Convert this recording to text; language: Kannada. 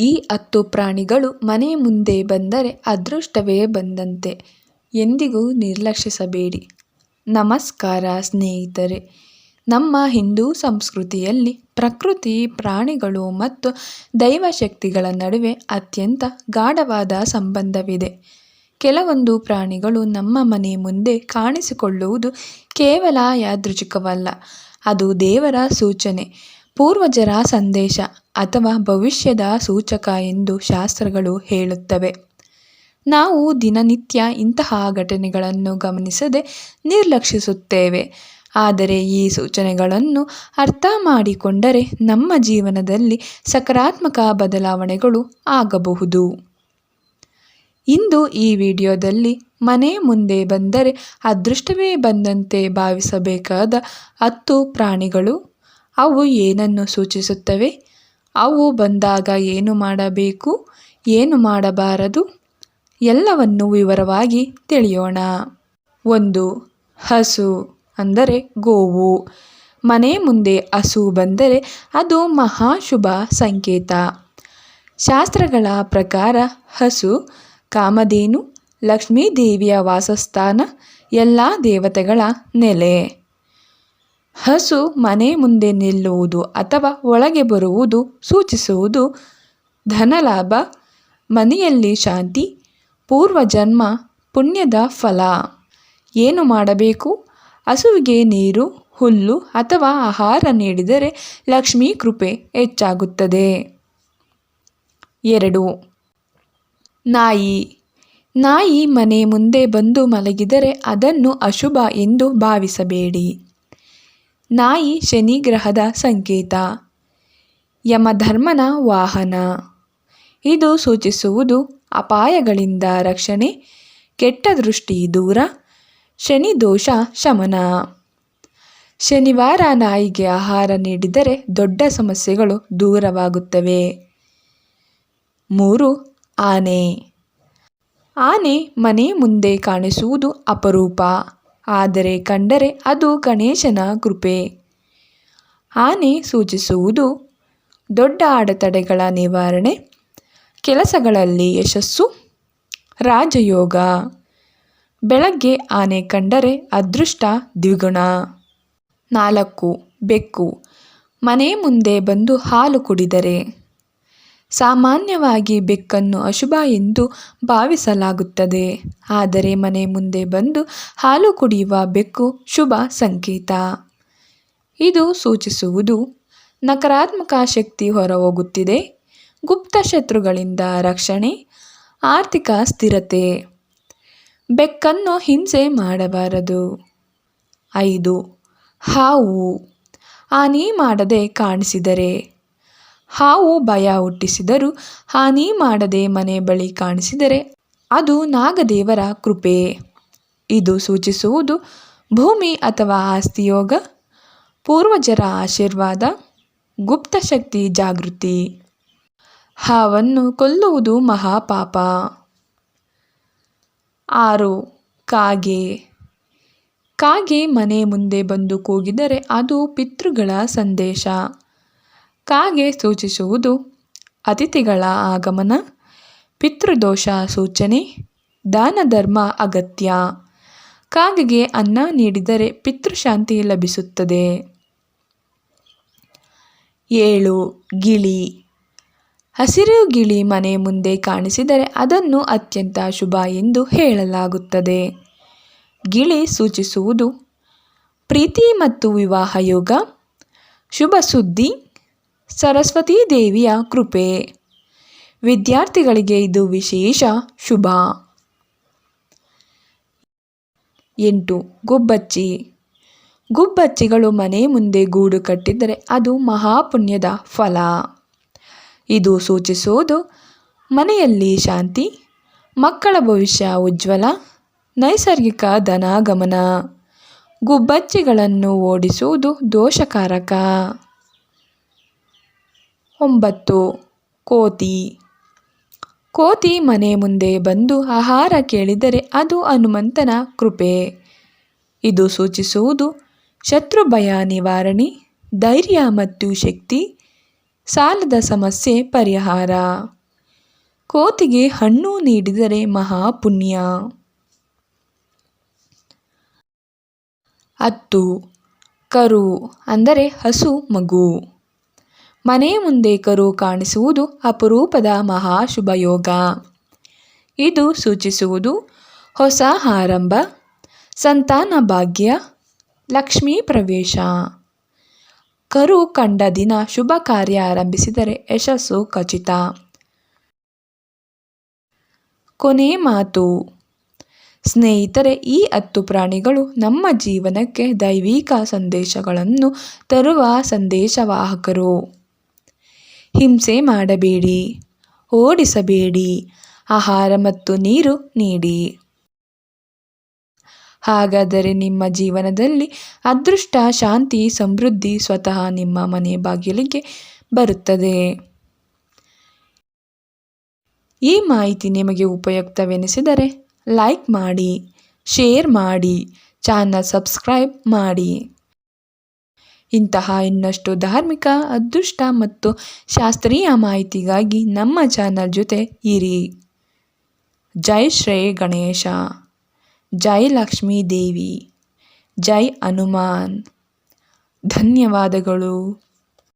ಈ ಹತ್ತು ಪ್ರಾಣಿಗಳು ಮನೆ ಮುಂದೆ ಬಂದರೆ ಅದೃಷ್ಟವೇ ಬಂದಂತೆ. ಎಂದಿಗೂ ನಿರ್ಲಕ್ಷಿಸಬೇಡಿ. ನಮಸ್ಕಾರ ಸ್ನೇಹಿತರೆ. ನಮ್ಮ ಹಿಂದೂ ಸಂಸ್ಕೃತಿಯಲ್ಲಿ ಪ್ರಕೃತಿ, ಪ್ರಾಣಿಗಳು ಮತ್ತು ದೈವಶಕ್ತಿಗಳ ನಡುವೆ ಅತ್ಯಂತ ಗಾಢವಾದ ಸಂಬಂಧವಿದೆ. ಕೆಲವೊಂದು ಪ್ರಾಣಿಗಳು ನಮ್ಮ ಮನೆ ಮುಂದೆ ಕಾಣಿಸಿಕೊಳ್ಳುವುದು ಕೇವಲ ಯಾದೃಚ್ಛಿಕವಲ್ಲ, ಅದು ದೇವರ ಸೂಚನೆ. ಪೂರ್ವಜರ ಸಂದೇಶ ಅಥವಾ ಭವಿಷ್ಯದ ಸೂಚಕ ಎಂದು ಶಾಸ್ತ್ರಗಳು ಹೇಳುತ್ತವೆ. ನಾವು ದಿನನಿತ್ಯ ಇಂತಹ ಘಟನೆಗಳನ್ನು ಗಮನಿಸದೆ ನಿರ್ಲಕ್ಷಿಸುತ್ತೇವೆ. ಆದರೆ ಈ ಸೂಚನೆಗಳನ್ನು ಅರ್ಥ ಮಾಡಿಕೊಂಡರೆ ನಮ್ಮ ಜೀವನದಲ್ಲಿ ಸಕಾರಾತ್ಮಕ ಬದಲಾವಣೆಗಳು ಆಗಬಹುದು. ಇಂದು ಈ ವಿಡಿಯೋದಲ್ಲಿ ಮನೆ ಮುಂದೆ ಬಂದರೆ ಅದೃಷ್ಟವೇ ಬಂದಂತೆ ಭಾವಿಸಬೇಕಾದ ಹತ್ತು ಪ್ರಾಣಿಗಳು ಅವು ಏನನ್ನು ಸೂಚಿಸುತ್ತವೆ? ಅವು ಬಂದಾಗ ಏನು ಮಾಡಬೇಕು? ಏನು ಮಾಡಬಾರದು? ಎಲ್ಲವನ್ನು ವಿವರವಾಗಿ ತಿಳಿಯೋಣ. ಒಂದು, ಹಸು ಅಂದರೆ ಗೋವು. ಮನೆ ಮುಂದೆ ಹಸು ಬಂದರೆ ಅದು ಮಹಾಶುಭ ಸಂಕೇತ. ಶಾಸ್ತ್ರಗಳ ಪ್ರಕಾರ ಹಸು ಕಾಮಧೇನು, ಲಕ್ಷ್ಮೀದೇವಿಯ ವಾಸಸ್ಥಾನ, ಎಲ್ಲ ದೇವತೆಗಳ ನೆಲೆ. ಹಸು ಮನೆ ಮುಂದೆ ನಿಲ್ಲುವುದು ಅಥವಾ ಒಳಗೆ ಬರುವುದು ಸೂಚಿಸುವುದು. ಧನಲಾಭ, ಮನೆಯಲ್ಲಿ ಶಾಂತಿ, ಪೂರ್ವಜನ್ಮ, ಪುಣ್ಯದ ಫಲ. ಏನು ಮಾಡಬೇಕು? ಹಸುವಿಗೆ ನೀರು, ಹುಲ್ಲು ಅಥವಾ ಆಹಾರ ನೀಡಿದರೆ ಲಕ್ಷ್ಮೀ ಕೃಪೆ ಹೆಚ್ಚಾಗುತ್ತದೆ. ಎರಡು. ನಾಯಿ. ನಾಯಿ ಮನೆ ಮುಂದೆ ಬಂದು ಮಲಗಿದರೆ ಅದನ್ನು ಅಶುಭ ಎಂದು ಭಾವಿಸಬೇಡಿ. ನಾಯಿ ಶನಿ ಗ್ರಹದ ಸಂಕೇತ. ಯಮಧರ್ಮನ ವಾಹನ. ಇದು ಸೂಚಿಸುವುದು ಅಪಾಯಗಳಿಂದ ರಕ್ಷಣೆ, ಕೆಟ್ಟ ದೃಷ್ಟಿ ದೂರ, ಶನಿ ದೋಷ ಶಮನ. ಶನಿವಾರ ನಾಯಿಗೆ ಆಹಾರ ನೀಡಿದರೆ ದೊಡ್ಡ ಸಮಸ್ಯೆಗಳು ದೂರವಾಗುತ್ತವೆ. ಮೂರು, ಆನೆ. ಆನೆ ಮನೆ ಮುಂದೆ ಕಾಣಿಸುವುದು ಅಪರೂಪ. ಆದರೆ ಕಂಡರೆ ಅದು ಗಣೇಶನ ಕೃಪೆ. ಆನೆ ಸೂಚಿಸುವುದು, ದೊಡ್ಡ ಅಡೆತಡೆಗಳ ನಿವಾರಣೆ, ಕೆಲಸಗಳಲ್ಲಿ ಯಶಸ್ಸು, ರಾಜಯೋಗ. ಬೆಳಗ್ಗೆ ಆನೆ ಕಂಡರೆ ಅದೃಷ್ಟ ದ್ವಿಗುಣ. ನಾಲ್ಕು, ಬೆಕ್ಕು. ಮನೆ ಮುಂದೆ ಬಂದು ಹಾಲು ಕುಡಿದರೆ. ಸಾಮಾನ್ಯವಾಗಿ ಬೆಕ್ಕನ್ನು ಅಶುಭ ಎಂದು ಭಾವಿಸಲಾಗುತ್ತದೆ. ಆದರೆ ಮನೆ ಮುಂದೆ ಬಂದು ಹಾಲು ಕುಡಿಯುವ ಬೆಕ್ಕು ಶುಭ ಸಂಕೇತ. ಇದು ಸೂಚಿಸುವುದು ನಕಾರಾತ್ಮಕ ಶಕ್ತಿ ಹೊರಹೋಗುತ್ತಿದೆ. ಗುಪ್ತ ಶತ್ರುಗಳಿಂದ ರಕ್ಷಣೆ, ಆರ್ಥಿಕ ಸ್ಥಿರತೆ. ಬೆಕ್ಕನ್ನು ಹಿಂಸೆ ಮಾಡಬಾರದು. ಐದು, ಹಾವು. ಹಾನಿ ಮಾಡದೆ ಕಾಣಿಸಿದರೆ ಹಾವು ಭಯ ಹುಟ್ಟಿಸಿದರೂ ಹಾನಿ ಮಾಡದೆ ಮನೆ ಬಳಿ ಕಾಣಿಸಿದರೆ ಅದು ನಾಗದೇವರ ಕೃಪೆ. ಇದು ಸೂಚಿಸುವುದು ಭೂಮಿ ಅಥವಾ ಆಸ್ತಿಯೋಗ, ಪೂರ್ವಜರ ಆಶೀರ್ವಾದ ಗುಪ್ತಶಕ್ತಿ ಜಾಗೃತಿ. ಹಾವನ್ನು ಕೊಲ್ಲುವುದು ಮಹಾಪಾಪ. ಆರು, ಕಾಗೆ. ಕಾಗೆ ಮನೆ ಮುಂದೆ ಬಂದು ಕೂಗಿದರೆ ಅದು ಪಿತೃಗಳ ಸಂದೇಶ. ಕಾಗೆ ಸೂಚಿಸುವುದು ಅತಿಥಿಗಳ ಆಗಮನ, ಪಿತೃದೋಷ ಸೂಚನೆ ದಾನ ಧರ್ಮ ಅಗತ್ಯ. ಕಾಗೆಗೆ ಅನ್ನ ನೀಡಿದರೆ ಪಿತೃಶಾಂತಿ ಲಭಿಸುತ್ತದೆ. ಏಳು, ಗಿಳಿ. ಹಸಿರು ಗಿಳಿ ಮನೆ ಮುಂದೆ ಕಾಣಿಸಿದರೆ ಅದನ್ನು ಅತ್ಯಂತ ಶುಭ ಎಂದು ಹೇಳಲಾಗುತ್ತದೆ. ಗಿಳಿ ಸೂಚಿಸುವುದು ಪ್ರೀತಿ ಮತ್ತು ವಿವಾಹ ಯೋಗ, ಶುಭ ಸುದ್ದಿ ಸರಸ್ವತೀ ದೇವಿಯ ಕೃಪೆ. ವಿದ್ಯಾರ್ಥಿಗಳಿಗೆ ಇದು ವಿಶೇಷ ಶುಭ. ಎಂಟು, ಗುಬ್ಬಚ್ಚಿ. ಗುಬ್ಬಚ್ಚಿಗಳು ಮನೆ ಮುಂದೆ ಗೂಡು ಕಟ್ಟಿದರೆ ಅದು ಮಹಾಪುಣ್ಯದ ಫಲ. ಇದು ಸೂಚಿಸುವುದು ಮನೆಯಲ್ಲಿ ಶಾಂತಿ, ಮಕ್ಕಳ ಭವಿಷ್ಯ ಉಜ್ವಲ, ನೈಸರ್ಗಿಕ ಧನಾಗಮನ. ಗುಬ್ಬಚ್ಚಿಗಳನ್ನು ಓಡಿಸುವುದು ದೋಷಕಾರಕ. ಒಂಬತ್ತು. ಕೋತಿ. ಕೋತಿ ಮನೆ ಮುಂದೆ ಬಂದು ಆಹಾರ ಕೇಳಿದರೆ ಅದು ಹನುಮಂತನ ಕೃಪೆ. ಇದು ಸೂಚಿಸುವುದು ಶತ್ರು ಭಯ ನಿವಾರಣೆ, ಧೈರ್ಯ ಮತ್ತು ಶಕ್ತಿ, ಸಾಲದ ಸಮಸ್ಯೆ ಪರಿಹಾರ. ಕೋತಿಗೆ ಹಣ್ಣು ನೀಡಿದರೆ ಮಹಾಪುಣ್ಯ. ಹತ್ತು. ಕರು ಅಂದರೆ ಹಸು, ಮಗು. ಮನೆ ಮುಂದೆ ಕರು ಕಾಣಿಸುವುದು ಅಪರೂಪದ ಮಹಾಶುಭಯೋಗ. ಇದು ಸೂಚಿಸುವುದು ಹೊಸ ಆರಂಭ, ಸಂತಾನ ಭಾಗ್ಯ, ಲಕ್ಷ್ಮೀ ಪ್ರವೇಶ. ಕರು ಕಂಡ ದಿನ ಶುಭ ಕಾರ್ಯ ಆರಂಭಿಸಿದರೆ ಯಶಸ್ಸು ಖಚಿತ. ಕೊನೆ ಮಾತು, ಸ್ನೇಹಿತರೆ, ಈ ಹತ್ತು ಪ್ರಾಣಿಗಳು ನಮ್ಮ ಜೀವನಕ್ಕೆ ದೈವಿಕ ಸಂದೇಶಗಳನ್ನು ತರುವ ಸಂದೇಶವಾಹಕರು. ಹಿಂಸೆ ಮಾಡಬೇಡಿ, ಓಡಿಸಬೇಡಿ, ಆಹಾರ ಮತ್ತು ನೀರು ನೀಡಿ. ಹಾಗಾದರೆ ನಿಮ್ಮ ಜೀವನದಲ್ಲಿ ಅದೃಷ್ಟ, ಶಾಂತಿ, ಸಮೃದ್ಧಿ ಸ್ವತಃ ನಿಮ್ಮ ಮನೆ ಬಾಗಿಲಿಗೆ ಬರುತ್ತದೆ. ಈ ಮಾಹಿತಿ ನಿಮಗೆ ಉಪಯುಕ್ತವೆನಿಸಿದರೆ ಲೈಕ್ ಮಾಡಿ, ಶೇರ್ ಮಾಡಿ, ಚಾನಲ್ ಸಬ್ಸ್ಕ್ರೈಬ್ ಮಾಡಿ. ಇಂತಹ ಇನ್ನಷ್ಟು ಧಾರ್ಮಿಕ, ಅದೃಷ್ಟ ಮತ್ತು ಶಾಸ್ತ್ರೀಯ ಮಾಹಿತಿಗಾಗಿ ನಮ್ಮ ಚಾನಲ್ ಜೊತೆ ಇರಿ. ಜೈ ಶ್ರೇ ಗಣೇಶ, ಜೈ ಲಕ್ಷ್ಮೀ ದೇವಿ, ಜೈ ಹನುಮಾನ್. ಧನ್ಯವಾದಗಳು.